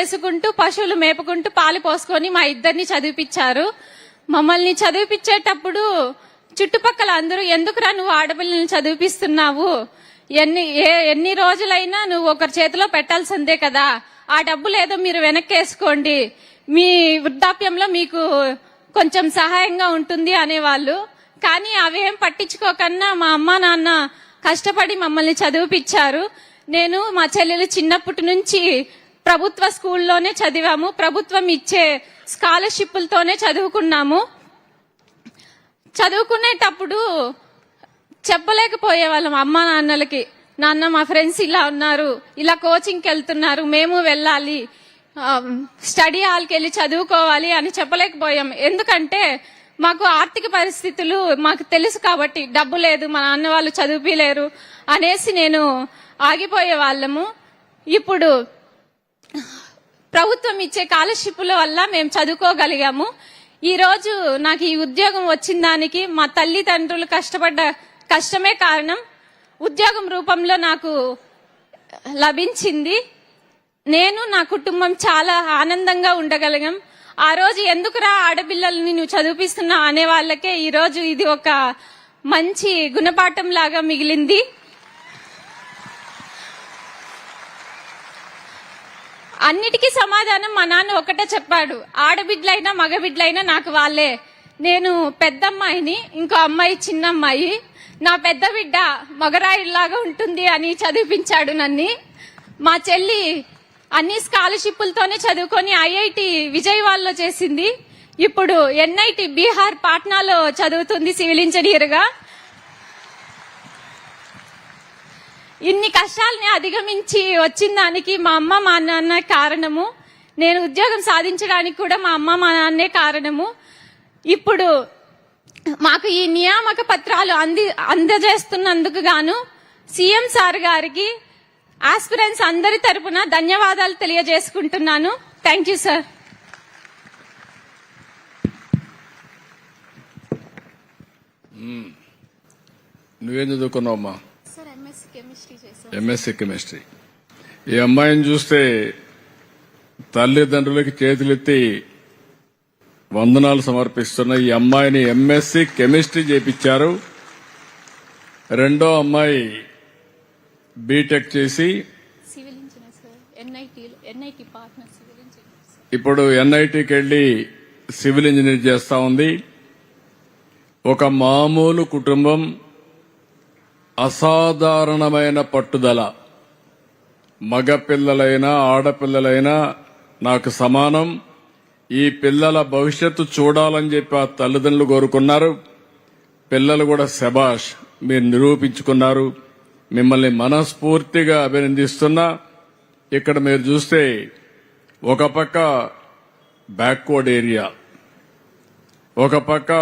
చేసుకుంటూ పశువులు మేపుకుంటూ పాలు పోసుకొని మా ఇద్దరిని చదివిపించారు మమ్మల్ని చదివిపించేటప్పుడు చుట్టుపక్కల అందరూ ఎందుకురా నువ్వు ఆడపిల్లల్ని చదివిపిస్తున్నావు? ఎన్ని ఏ ఎన్ని రోజులైనా నువ్వు ఒకరి చేతిలో పెట్టాల్సిందే కదా. ఆ డబ్బు లేదో మీరు వెనక్కేసుకోండి. మీ వృద్ధాప్యంలో మీకు కొంచెం సహాయంగా ఉంటుంది అనేవాళ్ళు. కానీ అవేం పట్టించుకోకన్నా మా అమ్మ నాన్న కష్టపడి మమ్మల్ని చదివిపించారు నేను మా చెల్లెలు చిన్నప్పటి నుంచి ప్రభుత్వ స్కూల్లోనే చదివాము. ప్రభుత్వం ఇచ్చే స్కాలర్షిప్లతోనే చదువుకున్నాము. చదువుకునేటప్పుడు చెప్పలేకపోయే వాళ్ళం అమ్మ నాన్నలకి నాన్న మా ఫ్రెండ్స్ ఇలా ఉన్నారు ఇలా కోచింగ్కి వెళ్తున్నారు మేము వెళ్ళాలి స్టడీ హాల్కి వెళ్ళి చదువుకోవాలి అని చెప్పలేకపోయాం. ఎందుకంటే మాకు ఆర్థిక పరిస్థితులు మాకు తెలుసు కాబట్టి డబ్బు లేదు మా నాన్న వాళ్ళు చదివిలేరు అనేసి నేను ఆగిపోయే వాళ్ళము ఇప్పుడు ప్రభుత్వం ఇచ్చే స్కాలర్షిప్ల వల్ల మేము చదువుకోగలిగాము. ఈ రోజు నాకు ఈ ఉద్యోగం వచ్చిన దానికి మా తల్లిదండ్రులు కష్టపడ్డ కష్టమే కారణం. ఉద్యోగం రూపంలో నాకు లభించింది. నేను నా కుటుంబం చాలా ఆనందంగా ఉండగలిగాం. ఆ రోజు ఎందుకురా ఆడపిల్లల్ని నువ్వు చదివిపిస్తున్నా అనే వాళ్ళకే ఈరోజు ఇది ఒక మంచి గుణపాఠం లాగా మిగిలింది. అన్నిటికీ సమాధానం మా నాన్న ఒకటే చెప్పాడు. ఆడబిడ్డలైనా మగబిడ్డలైనా నాకు వాళ్ళే. నేను పెద్దమ్మాయిని ఇంకో అమ్మాయి చిన్న అమ్మాయి నా పెద్ద బిడ్డ మగరాయిలాగా ఉంటుంది అని చదివిపించాడు నన్ను. మా చెల్లి అన్ని స్కాలర్షిప్లతోనే చదువుకొని ఐఐటి విజయవాడలో చేసింది. ఇప్పుడు ఎన్ఐటి బీహార్ పాట్నాలో చదువుతుంది సివిల్ ఇంజనీర్గా. ఇన్ని కష్టాలని అధిగమించి వచ్చిన దానికి మా అమ్మ మా నాన్న కారణము. నేను ఉద్యోగం సాధించడానికి కూడా మా అమ్మ మా నాన్నే కారణము. ఇప్పుడు మాకు ఈ నియామక పత్రాలు అంది అందజేస్తున్నందుకు గాను సీఎం సార్ గారికి ఆస్పిరెంట్స్ అందరి తరపున ధన్యవాదాలు తెలియజేసుకుంటున్నాను. Thank you sir. నువ్వేం చదువుకున్నావమ్మా? ఎంఎస్సీ కెమిస్ట్రీ ఈ అమ్మాయిని చూస్తే తల్లిదండ్రులకి చేతులెత్తి వందనాలు సమర్పిస్తున్న ఈ అమ్మాయిని ఎంఎస్సీ కెమిస్ట్రీ చేపించారు. రెండో అమ్మాయి బీటెక్ చేసి ఇప్పుడు ఎన్ఐటికి వెళ్ళి సివిల్ ఇంజనీర్ చేస్తా ఉంది. ఒక మామూలు కుటుంబం అసాధారణమైన పట్టుదల. మగ పిల్లలైనా ఆడపిల్లలైనా నాకు సమానం. ఈ పిల్లల భవిష్యత్తు చూడాలని చెప్పి ఆ తల్లిదండ్రులు కోరుకున్నారు. పిల్లలు కూడా శబాష్ మీరు నిరూపించుకున్నారు. మిమ్మల్ని మనస్ఫూర్తిగా అభినందిస్తున్నా. ఇక్కడ మీరు చూస్తే ఒక పక్క బ్యాక్వర్డ్ ఏరియా ఒక పక్క